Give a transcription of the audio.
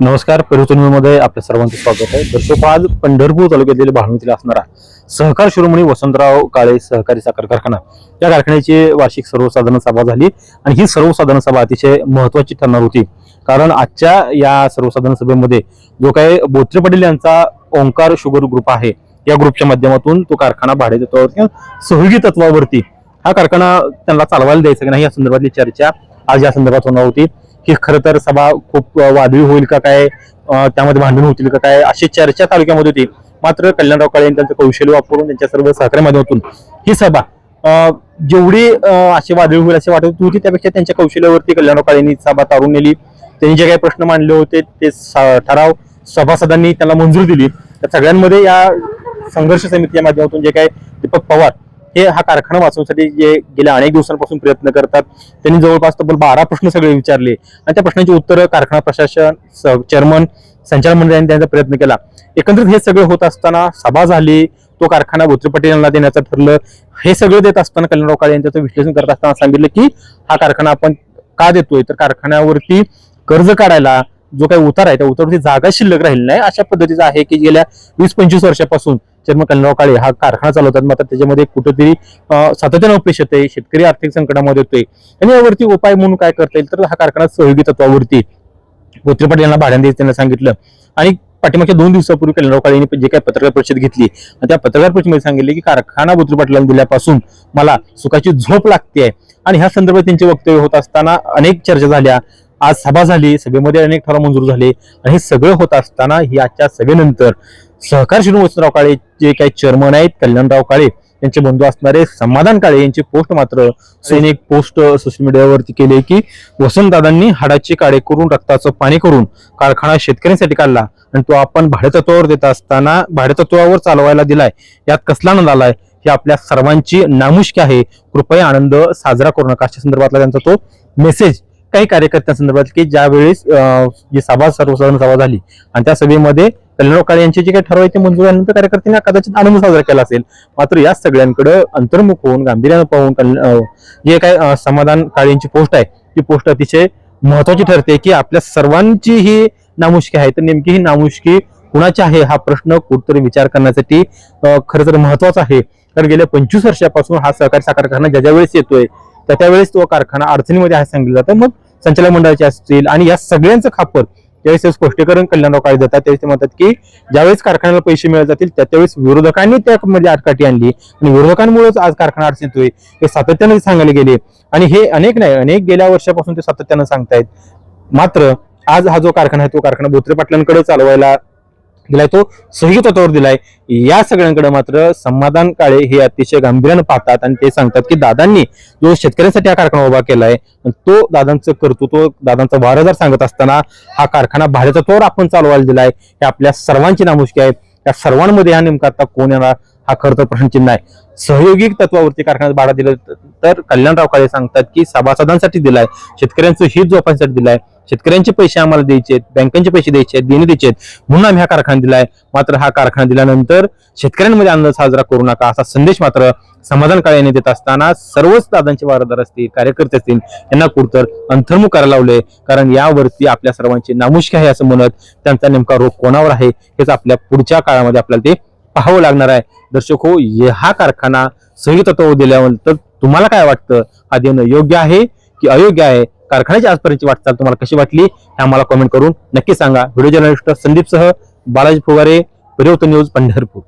नमस्कार परिवर्तनमध्ये आपल्या सर्वांचं स्वागत आहे. दर्शक आज पंढरपूर तालुक्यातील भावणीतील असणारा सहकार शिरोमणी वसंतराव काळे सहकारी साखर कारखाना या कारखान्याची वार्षिक सर्वसाधारण सभा झाली आणि ही सर्वसाधारण सभा अतिशय महत्वाची ठरणार होती. कारण आजच्या या सर्वसाधारण सभेमध्ये जो काही बोत्रे पाटील यांचा ओंकार शुगर ग्रुप आहे या ग्रुपच्या माध्यमातून तो कारखाना भाडे तत्वावर किंवा सहयोगी तत्वावरती हा कारखाना त्यांना चालवायला द्यायचा की नाही या संदर्भातली चर्चा आज या संदर्भात होणार होती. ही खरं तर सभा खूप वादळी होईल का काय त्यामध्ये भांडण होतील का काय अशी चर्चा तालुक्यामध्ये होती. मात्र कल्याणराव काळे यांनी त्यांचं कौशल्य वापरून त्यांच्या सर्व सहकार्य माध्यमातून ही सभा जेवढी असे अशी वादळी होईल असे वाटत होती त्यापेक्षा त्यांच्या कौशल्यावरती कल्याणराव काळे यांनी सभा तारून नेली. त्यांनी जे काही प्रश्न मांडले होते ते ठराव सभासदांनी त्यांना मंजूर दिली. त्या सगळ्यांमध्ये या संघर्ष समितीच्या माध्यमातून जे काही दीपक पवार हे हा कारखाना वाचवण्यासाठी जे गेल्या अनेक दिवसांपासून प्रयत्न करतात त्यांनी जवळपास तब्बल बारा प्रश्न सगळे विचारले. आणि त्या प्रश्नांची उत्तरं कारखाना प्रशासन चेअरमन संचालमंडळाने त्यांचा प्रयत्न केला. एकंदरीत हे सगळं होत असताना सभा झाली तो कारखाना भोत्रे पाटील यांना देण्याचं ठरलं. हे सगळं देत असताना कल्याणराव काळे यांचं विश्लेषण करत असताना सांगितलं की हा कारखाना आपण का देतोय? तर कारखान्यावरती कर्ज काढायला जो काही उतार आहे त्या उतारावरती जागा शिल्लक राहिली नाही अशा पद्धतीचा आहे की गेल्या वीस पंचवीस वर्षापासून. चर्म काळे हा कारखाना चालवतात. मात्र त्याच्यामध्ये कुठेतरी सातत्यानं अपयश येते शेतकरी आर्थिक संकटामध्ये येतोय आणि यावरती उपाय म्हणून काय करता येईल? तर हा कारखाना सहयोगी तत्वावरती बोत्रे पाटील यांना भाड्याने द्यायचं त्यांना सांगितलं. आणि पाठीमागच्या दोन दिवसापूर्वी कल्याणराव काळे यांनी जे काही पत्रकार परिषद घेतली आणि त्या पत्रकार परिषदेमध्ये सांगितले की कारखाना बोत्रे पाटलांना दिल्यापासून मला सुखाची झोप लागते आणि ह्या संदर्भात त्यांचे वक्तव्य होत असताना अनेक चर्चा झाल्या. आज सभा झाली सभेमध्ये अनेक ठराव मंजूर झाले आणि हे सगळं होत असताना ही आजच्या सभेनंतर सहकार श्री वसंतराव काळे जे काही चेअरमन आहेत कल्याणराव काळे यांचे बंधू असणारे समाधान काळे यांची पोस्ट मात्र सैनिक पोस्ट सोशल मीडियावरती केली की वसंतदादांनी हाडाची काळे करून रक्ताचं पाणी करून कारखाना शेतकऱ्यांसाठी काढला आणि तो आपण भाडेतत्वावर देत असताना भाडेतत्वावर चालवायला दिलाय. यात कसला आनंद आलाय? ही आपल्या सर्वांची नामुष्की आहे. कृपया आनंद साजरा करू नका. अशा संदर्भातला त्यांचा तो मेसेज काही कार्यकर्त्यांसंदर्भात की ज्यावेळेस जी सभा सर्वसाधारण सभा झाली आणि त्या सभेमध्ये कल्याणराव काळे यांचे जे काही ठराव आहे ते मंजूर झाल्यानंतर कार्यकर्त्यांनी कदाचित आनंद साजरा केला असेल. मात्र या सगळ्यांकडे अंतर्मुख होऊन गांभीर्यानं पाहून जे काय समाधान काळे यांची पोस्ट आहे ती पोस्ट अतिशय महत्वाची ठरते की आपल्या सर्वांची ही नामुष्की आहे. तर नेमकी ही नामुष्की कुणाची आहे हा प्रश्न कुठतरी विचार करण्यासाठी खरं तर महत्त्वाचा आहे. कारण गेल्या पंचवीस वर्षापासून हा सहकारी साखर कारखाना ज्या ज्या वेळेस येतोय त्या त्यावेळेस तो कारखाना अडचणीमध्ये आहे सांगितलं जातं. मग संचालक मंडळाचे असतील आणि या सगळ्यांचं खापर ज्यावेळेस स्पष्टीकरण कल्याणराव काळे देतात त्यावेळेस ते म्हणतात की ज्यावेळेस कारखान्याला पैसे मिळत जातील त्यावेळेस विरोधकांनी त्यामध्ये आटकाठी आणली. आणि विरोधकांमुळेच आज कारखाना अडचणीत होईल हे सातत्याने सांगायला गेले. आणि हे अनेक नाही अनेक गेल्या वर्षापासून ते सातत्यानं सांगतायत. मात्र आज हा जो कारखाना आहे तो कारखाना बोत्रे पाटलांकडे चालवायला दिलाय तो सही तत्वावर दिलाय. या सगळ्यांकडे मात्र समाधान काळे हे अतिशय गांभीर्यानं पाहतात आणि ते सांगतात की दादांनी जो शेतकऱ्यांसाठी हा कारखाना उभा केलाय तो दादांचं कर्तृत्व दादांचा वारदार सांगत असताना हा कारखाना भाडेतत्वावर आपण चालवायला दिलाय. हे आपल्या सर्वांची नामुष्की आहे त्या सर्वांमध्ये हा नेमका आता कोण येणार हा खरं तर प्रश्नचिन्ह आहे. सहयोगी तत्वावरती कारखान्यात भाडा दिलं तर कल्याणराव काळे सांगतात की सभासदांसाठी दिलाय शेतकऱ्यांचं हित जोपासण्यासाठी दिलाय. शेतकऱ्यांचे पैसे आम्हाला द्यायचे आहेत बँकांचे पैसे द्यायचे आहेत देणे द्यायचे आहेत. म्हणून आम्ही हा कारखाना दिलाय. मात्र हा कारखाना दिल्यानंतर शेतकऱ्यांमध्ये आनंद साजरा करू नका असा संदेश मात्र समाधान काळे देत असताना सर्वच दादांचे वारदार असतील कार्यकर्ते असतील यांना कुठतर अंतर्मुख करायला लावले. कारण यावरती आपल्या सर्वांची नामुष्की आहे असं म्हणत त्यांचा नेमका रोग कोणावर आहे हेच आपल्या पुढच्या काळामध्ये आपल्याला ते पाहावं लागणार आहे. दर्शक हो हा कारखाना सही तत्व दिल्यानंतर तुम्हाला काय वाटतं? हा देणं योग्य आहे की अयोग्य आहे? कारखान्याची आजपर्यंतची वाटचाल तुम्हाला कशी वाटली हे आम्हाला कमेंट करून नक्की सांगा. व्हिडिओ जर्नलिस्ट संदीपसह बालाजी फुगारे परिवर्तन न्यूज पंढरपूर.